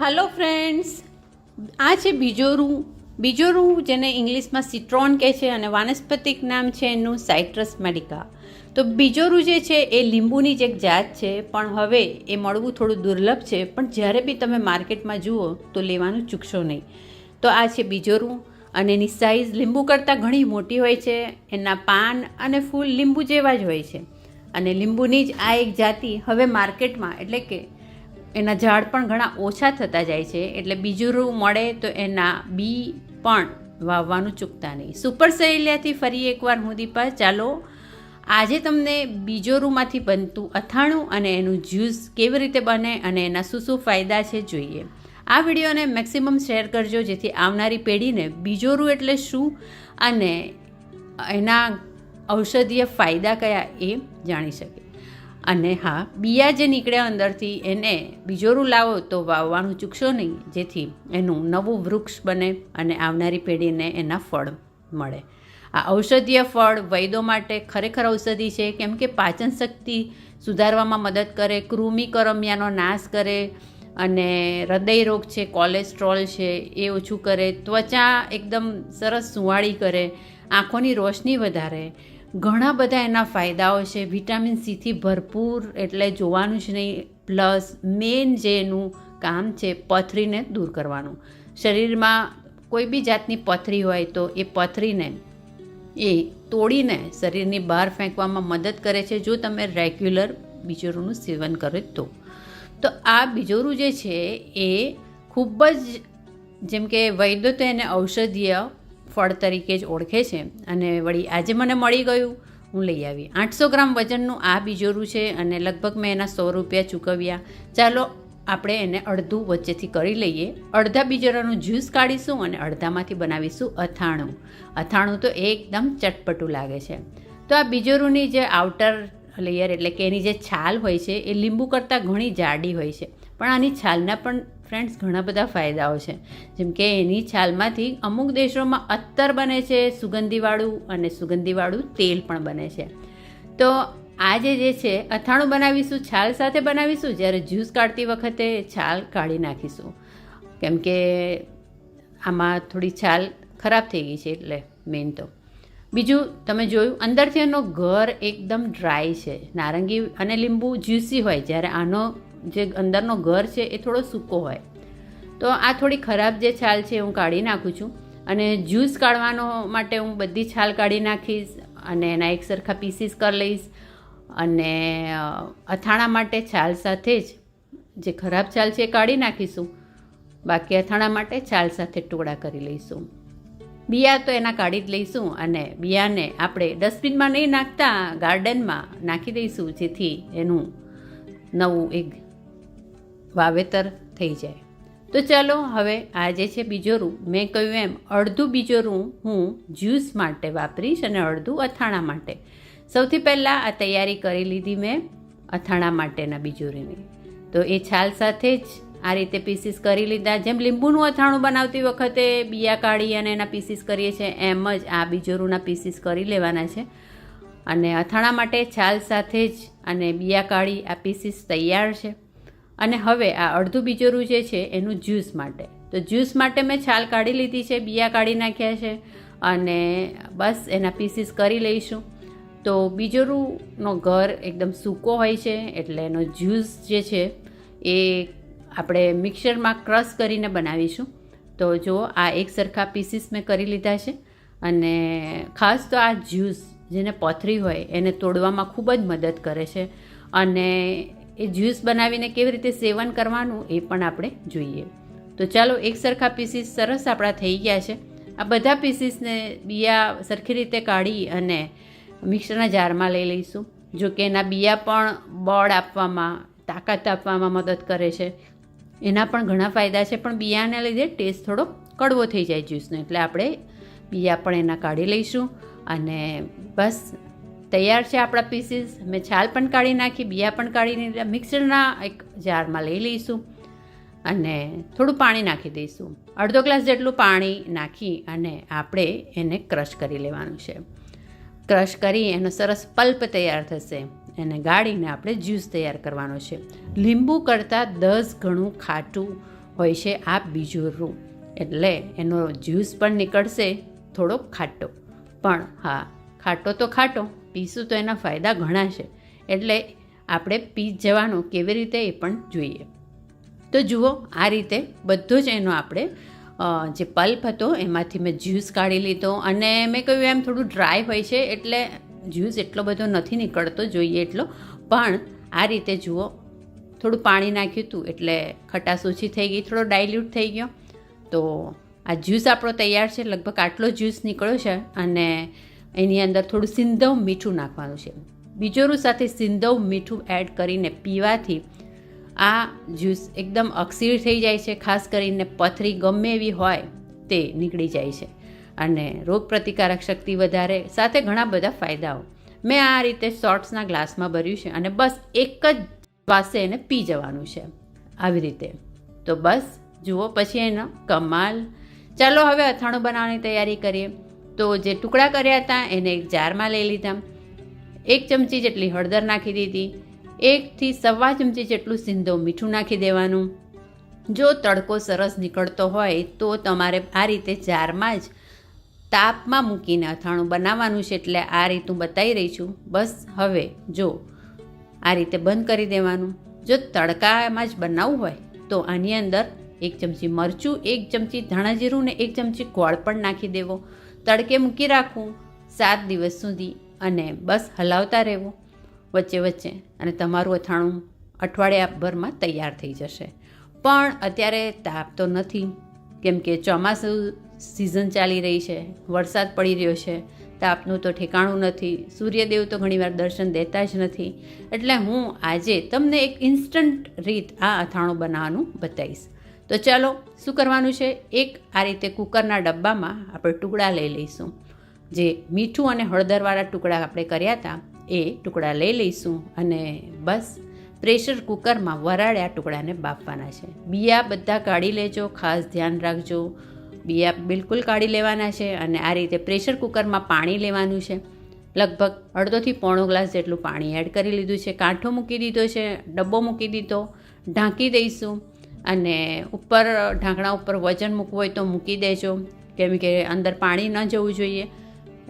Hello friends આ છે બીજોરું બીજોરું જેને ઇંગ્લિશમાં સિટ્રોન કહે છે અને વાનસ્પતિક નામ છે એનું સાઇટ્રસ મેડિકા તો બીજોરું જે છે એ લીંબુની જ એક જાત છે, પણ હવે એ મળવું થોડું દુર્લભ છે, પણ જ્યારે બી તમે માર્કેટમાં જુઓ તો લેવાનું ચૂકશો નહીં. તો આ છે બીજોરું અને એની સાઇઝ લીંબુ કરતાં ઘણી મોટી હોય છે. એના પાન અને ફૂલ લીંબુ જેવા જ હોય છે. અને લીંબુની જ આ એક જાતિ હવે માર્કેટમાં, એટલે કે એના ઝાડ પણ ઘણા ઓછા થતા જાય છે. એટલે બીજું મળે તો એના બી પણ વાવવાનું ચૂકતા નહીં. સુપર સહેલિયાથી ફરી એકવાર હું દીપા, ચાલો આજે તમને બીજોરૂમાંથી બનતું અથાણું અને એનું જ્યુસ કેવી રીતે બને અને એના શું શું ફાયદા છે જોઈએ. આ વિડીયોને મેક્સિમમ શેર કરજો જેથી આવનારી પેઢીને બીજોરું એટલે શું અને એના ઔષધીય ફાયદા કયા એ જાણી શકે. અને હા, બિયા જે નીકળ્યા અંદરથી એને બીજોરું લાવો તો વાવવાનું ચૂકશો નહીં, જેથી એનું નવું વૃક્ષ બને અને આવનારી પેઢીને એના ફળ મળે. આ ઔષધીય ફળ વૈદો માટે ખરેખર ઔષધિ છે, કેમ કે પાચન શક્તિ સુધારવામાં મદદ કરે કૃમિ કરમિયાનો નાશ કરે અને હૃદય રોગ છે, કોલેસ્ટ્રોલ છે, એ ઓછું કરે, ત્વચા એકદમ સરસ સુંવાળી કરે, આંખોની રોશની વધારે ઘણા બધા એના ફાયદાઓ છે. વિટામિન સીથી ભરપૂર એટલે જોવાનું જ નહીં. પ્લસ મેઇન જે એનું કામ છે પથરીને દૂર કરવાનું. શરીરમાં કોઈ બી જાતની પથરી હોય તો એ પથરીને, એ તોડીને શરીરની બહાર ફેંકવામાં મદદ કરે છે. જો તમે રેગ્યુલર બીજોરુંનું સેવન કરો તો. તો આ બીજોરું જે છે એ ખૂબ જ, જેમ કે વૈદ્યો તો એને ઔષધીય ફળ તરીકે જ ઓળખે છે. અને વળી આજે મને મળી ગયું. હું લઈ આવી. આઠસો ગ્રામ વજનનું આ બીજોરું છે અને લગભગ મેં એના સો રૂપિયા ચૂકવ્યા. ચાલો આપણે એને અડધું વચ્ચેથી કરી લઈએ. અડધા બીજોરાનું જ્યુસ કાઢીશું અને અડધામાંથી બનાવીશું અથાણું. અથાણું તો એકદમ ચટપટું લાગે છે. તો આ બીજોરુંની જે આઉટર લેયર એટલે કે એની જે છાલ હોય છે, એ લીંબુ કરતાં ઘણી જાડી હોય છે. પણ આની છાલના પણ ફ્રેન્ડ્સ ઘણા બધા ફાયદાઓ છે. જેમ કે એની છાલમાંથી અમુક દેશોમાં અત્તર બને છે, સુગંધીવાળું અને સુગંધીવાળું તેલ પણ બને છે. તો આજે જે છે, અથાણું બનાવીશું, છાલ સાથે બનાવીશું, જ્યારે જ્યુસ કાઢતી વખતે છાલ કાઢી નાખીશું. કેમ કે આમાં થોડી છાલ ખરાબ થઈ ગઈ છે એટલે મેઇન તો. બીજું, તમે જોયું, અંદરથી એનો ઘર એકદમ ડ્રાય છે. નારંગી અને લીંબુ જ્યુસી હોય. જ્યારે આનો જે અંદરનો ઘર છે, એ થોડો સૂકો હોય. તો આ થોડી ખરાબ જે છાલ છે હું કાઢી નાખું છું. અને જ્યુસ કાઢવાનો માટે હું બધી છાલ કાઢી નાખીશ અને એના એક સરખા પીસીસ કરી લઈશ. અને અથાણા માટે છાલ સાથે જ જે ખરાબ છાલ છે, એ કાઢી નાખીશું. બાકી અથાણા માટે છાલ સાથે ટુકડા કરી લઈશું. બિયા તો એના કાઢી જ લઈશું અને બિયાને આપણે ડસ્ટબિનમાં નહીં નાખતા, ગાર્ડનમાં નાખી દઈશું, જેથી એનું નવું એક વાવેતર થઈ જાય. તો ચાલો હવે આ જે છે બીજોરું મેં કહ્યું એમ, અડધું બીજોરું હું જ્યુસ માટે વાપરીશ અને અડધું અથાણા માટે. સૌથી પહેલાં આ તૈયારી કરી લીધી મેં અથાણા માટેના બીજોરીની તો એ છાલ સાથે જ આ રીતે પીસીસ કરી લીધા. જેમ લીંબુનું અથાણું બનાવતી વખતે બિયા કાઢી અને એના પીસીસ કરીએ છીએ, એમ જ આ બીજોરુના પીસીસ કરી લેવાના છે. અને અથાણા માટે છાલ સાથે જ અને બિયા કાઢી આ પીસીસ તૈયાર છે. અને હવે આ અડધું બીજોરું જે છે, એનું જ્યુસ માટે. તો જ્યુસ માટે મેં છાલ કાઢી લીધી છે, બિયા કાઢી નાખ્યા છે. અને બસ એના પીસીસ કરી લઈશું. તો બીજોરુંનો ઘર એકદમ સૂકો હોય છે, એટલે એનો જ્યુસ જે છે, એ આપણે મિક્સરમાં ક્રશ કરીને બનાવીશું. તો જો આ એક સરખા પીસીસ મેં કરી લીધા છે અને ખાસ તો આ જ્યુસ જેને પથરી હોય એને તોડવામાં ખૂબ જ મદદ કરે છે અને એ જ્યુસ બનાવીને કેવી રીતે સેવન કરવાનું એ પણ આપણે જોઈએ. તો ચાલો એક સરખા પીસીસ સરસ આપણા થઈ ગયા છે. આ બધા પીસીસને બિયા સરખી રીતે કાઢી અને મિક્સરના જારમાં લઈ લઈશું. જો કે એના બિયા પણ બળ આપવામાં, તાકાત આપવામાં મદદ કરે છે. એના પણ ઘણા ફાયદા છે, પણ બિયાને લીધે ટેસ્ટ થોડો કડવો થઈ જાય જ્યુસનો એટલે આપણે બિયા પણ એના કાઢી લઈશું અને બસ તૈયાર છે આપણા પીસીસ મેં છાલ પણ કાઢી નાખી, બિયા પણ કાઢીને મિક્સરના એક જારમાં લઈ લઈશું અને થોડું પાણી નાખી દઈશું. અડધો ગ્લાસ જેટલું પાણી નાખી અને આપણે એને ક્રશ કરી લેવાનું છે. ક્રશ કરી એનો સરસ પલ્પ તૈયાર થશે. એને ગાળીને આપણે જ્યુસ તૈયાર કરવાનો છે. લીંબુ કરતાં દસ ગણું ખાટું હોય છે આ બીજોરું એટલે એનો જ્યુસ પણ નીકળશે થોડો ખાટો. પણ હા, ખાટો તો ખાટો, પીશું તો એના ફાયદા ઘણા છે. એટલે આપણે પી જવાનું કેવી રીતે એ પણ જોઈએ. તો જુઓ, આ રીતે બધો જ એનો આપણે જે પલ્પ હતો એમાંથી મેં જ્યુસ કાઢી લીધો. અને મેં કહ્યું એમ થોડું ડ્રાય હોય છે એટલે જ્યુસ એટલો બધો નથી નીકળતો, જોઈએ એટલો. પણ આ રીતે જુઓ, થોડું પાણી નાખ્યું હતું એટલે ખટાશ ઓછી થઈ ગઈ, થોડો ડાયલ્યુટ થઈ ગયો. તો આ જ્યુસ આપણો તૈયાર છે, લગભગ આટલો જ્યુસ નીકળ્યો છે અને એની અંદર થોડું સિંધવ મીઠું નાખવાનું છે. બીજોરું સાથે સિંધવ મીઠું એડ કરીને પીવાથી આ જ્યુસ એકદમ અક્ષીર થઈ જાય છે, ખાસ કરીને પથરી ગમે એવી હોય તે નીકળી જાય છે. અને રોગ પ્રતિકારક શક્તિ વધારે, સાથે ઘણા બધા ફાયદાઓ. મેં આ રીતે શોર્ટ્સના ગ્લાસમાં ભર્યું છે અને બસ એક જ પાસે એને પી જવાનું છે. આવી રીતે. તો બસ, જુઓ પછી એનો કમાલ. ચાલો હવે અથાણું બનાવવાની તૈયારી કરીએ. તો જે ટુકડા કર્યા હતા એને એક જારમાં લઈ લીધા. એક ચમચી જેટલી હળદર નાખી દીધી. એકથી સવા ચમચી જેટલું સિંધો મીઠું નાખી દેવાનું. જો તડકો સરસ નીકળતો હોય તો તમારે આ રીતે જારમાં જ તાપમાં મૂકીને અથાણું બનાવવાનું છે એટલે આ રીત હું બતાવી રહી છું. બસ હવે જો આ રીતે બંધ કરી દેવાનું. જો તડકામાં જ બનાવવું હોય તો આની અંદર એક ચમચી મરચું, એક ચમચી ધાણા જીરું ને એક ચમચી ગોળ પણ નાખી દેવો. તડકે મૂકી રાખવું સાત દિવસ સુધી અને બસ હલાવતા રહેવું વચ્ચે વચ્ચે. અને તમારું અથાણું અઠવાડિયાભરમાં તૈયાર થઈ જશે. પણ અત્યારે તાપ તો નથી. કેમ કે ચોમાસું સિઝન ચાલી રહી છે, વરસાદ પડી રહ્યો છે, તાપનું તો ઠેકાણું નથી, સૂર્યદેવ તો ઘણીવાર દર્શન દેતા જ નથી. એટલે હું આજે તમને એક ઇન્સ્ટન્ટ રીત આ અથાણું બનાવવાનું બતાવીશ. તો ચાલો, શું કરવાનું છે? એક, આ રીતે કુકરના ડબ્બામાં આપણે ટુકડા લઈ લઈશું. જે મીઠું અને હળદરવાળા ટુકડા આપણે કર્યા હતા, એ ટુકડા લઈ લઈશું અને બસ પ્રેશર કુકરમાં વરાળ્યા ટુકડાને બાફવાના છે. બિયા બધા કાઢી લેજો, ખાસ ધ્યાન રાખજો. બિયા બિલકુલ કાઢી લેવાના છે અને આ રીતે પ્રેશર કુકરમાં પાણી લેવાનું છે. લગભગ અડધોથી પોણો ગ્લાસ જેટલું પાણી એડ કરી લીધું છે. કાંઠો મૂકી દીધો છે, ડબ્બો મૂકી દીધો, ઢાંકી દઈશું અને ઉપર, ઢાંકણા ઉપર વજન મૂકવું હોય તો મૂકી દેજો. કેમ કે અંદર પાણી ન જવું જોઈએ.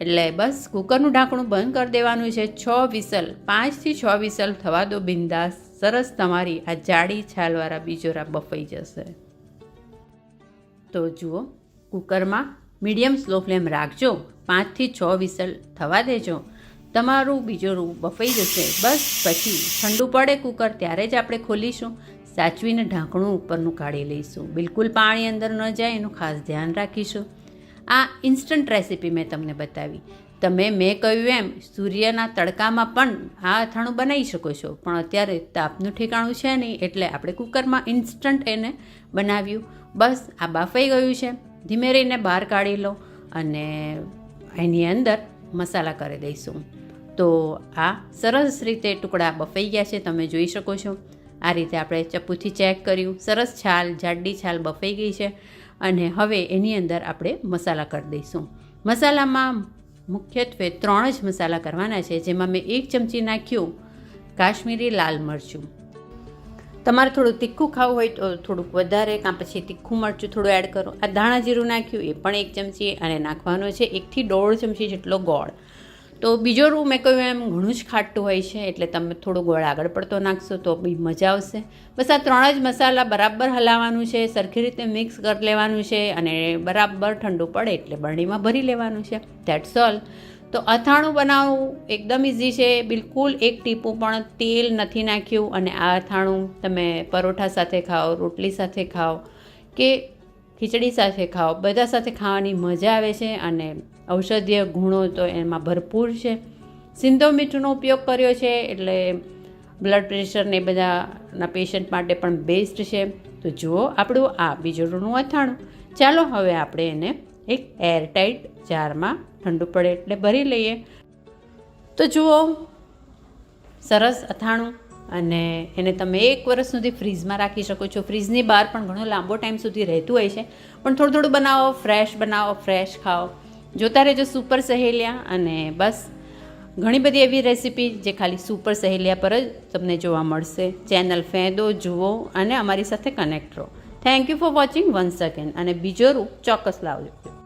એટલે બસ કુકરનું ઢાંકણું બંધ કરી દેવાનું છે. છ વિસલ, પાંચથી છ વિસલ થવા દો બિંદાસ. સરસ તમારી આ જાડી છાલવાળા બીજોરા બફાઈ જશે. તો જુઓ કુકરમાં મીડિયમ સ્લો ફ્લેમ રાખજો. પાંચથી છ વિસલ થવા દેજો. તમારું બીજોરું બફાઈ જશે. બસ પછી ઠંડુ પડે કુકર ત્યારે જ આપણે ખોલીશું. સાચવીને ઢાંકણું ઉપરનું કાઢી લઈશું. બિલકુલ પાણી અંદર ન જાય, એનું ખાસ ધ્યાન રાખીશું. આ ઇન્સ્ટન્ટ રેસીપી મેં તમને બતાવી. તમે મેં કહ્યું એમ, સૂર્યના તડકામાં પણ આ અથાણું બનાવી શકો છો. પણ અત્યારે તાપનું ઠેકાણું છે નહીં, એટલે આપણે કુકરમાં ઇન્સ્ટન્ટ એને બનાવ્યું. બસ આ બાફાઈ ગયું છે. ધીમે રહીને બહાર કાઢી લો અને એની અંદર મસાલા કરી દઈશું. તો આ સરસ રીતે ટુકડા બફાઈ ગયા છે, તમે જોઈ શકો છો. આ રીતે આપણે ચપ્પુથી ચેક કર્યું. સરસ છાલ, જાડી છાલ બફાઈ ગઈ છે અને હવે એની અંદર આપણે મસાલા કરી દઈશું. મસાલામાં મુખ્યત્વે ત્રણ જ મસાલા કરવાના છે, જેમાં મેં એક ચમચી નાખ્યું કાશ્મીરી લાલ મરચું તમારે થોડું તીખું ખાવું હોય તો થોડુંક વધારે, કાં પછી તીખું મરચું થોડું એડ કરો. આ ધાણા જીરું નાખ્યું, એ પણ એક ચમચી અને નાખવાનો છે એકથી દોઢ ચમચી જેટલો ગોળ. તો બીજો રૂ મેં કહ્યું એમ ઘણું જ ખાટું હોય છે, એટલે તમે થોડો ગોળ આગળ પડતો નાખશો તો બી મજા આવશે. બસ આ ત્રણ જ મસાલા બરાબર હલાવવાનું છે, સરખી રીતે મિક્સ કરી લેવાનું છે અને બરાબર ઠંડુ પડે એટલે બરણીમાં ભરી લેવાનું છે. ધેટ્સ ઓલ તો અથાણું બનાવવું એકદમ ઇઝી છે. બિલકુલ એક ટીપું પણ તેલ નથી નાખ્યું અને આ અથાણું તમે પરોઠા સાથે ખાઓ, રોટલી સાથે ખાઓ કે ખીચડી સાથે ખાઓ, બધા સાથે ખાવાની મજા આવે છે અને ઔષધીય ગુણો તો એમાં ભરપૂર છે. સિંધો મીઠુંનો ઉપયોગ કર્યો છે એટલે બ્લડ પ્રેશર ને એ બધાના પેશન્ટ માટે પણ બેસ્ટ છે. તો જુઓ આપણું આ બીજોડનું અથાણું. ચાલો હવે આપણે એને એક એરટાઈટ જારમાં ઠંડુ પડે એટલે ભરી લઈએ. તો જુઓ, સરસ અથાણું અને એને તમે એક વર્ષ સુધી ફ્રીઝમાં રાખી શકો છો. ફ્રીઝની બહાર પણ ઘણો લાંબો ટાઈમ સુધી રહેતું હોય છે. પણ થોડું થોડું બનાવો ફ્રેશ બનાવો ફ્રેશ ખાઓ. જોતા રહેજો સુપર સહેલિયા અને બસ. ઘણી બધી એવી રેસીપી જે ખાલી સુપર સહેલિયા પર જ તમને જોવા મળશે. ચેનલ ફેંદો, જુઓ અને અમારી સાથે કનેક્ટ રહો. Thank you for watching once again અને બીજો રૂપ ચોક્કસ લાવજો.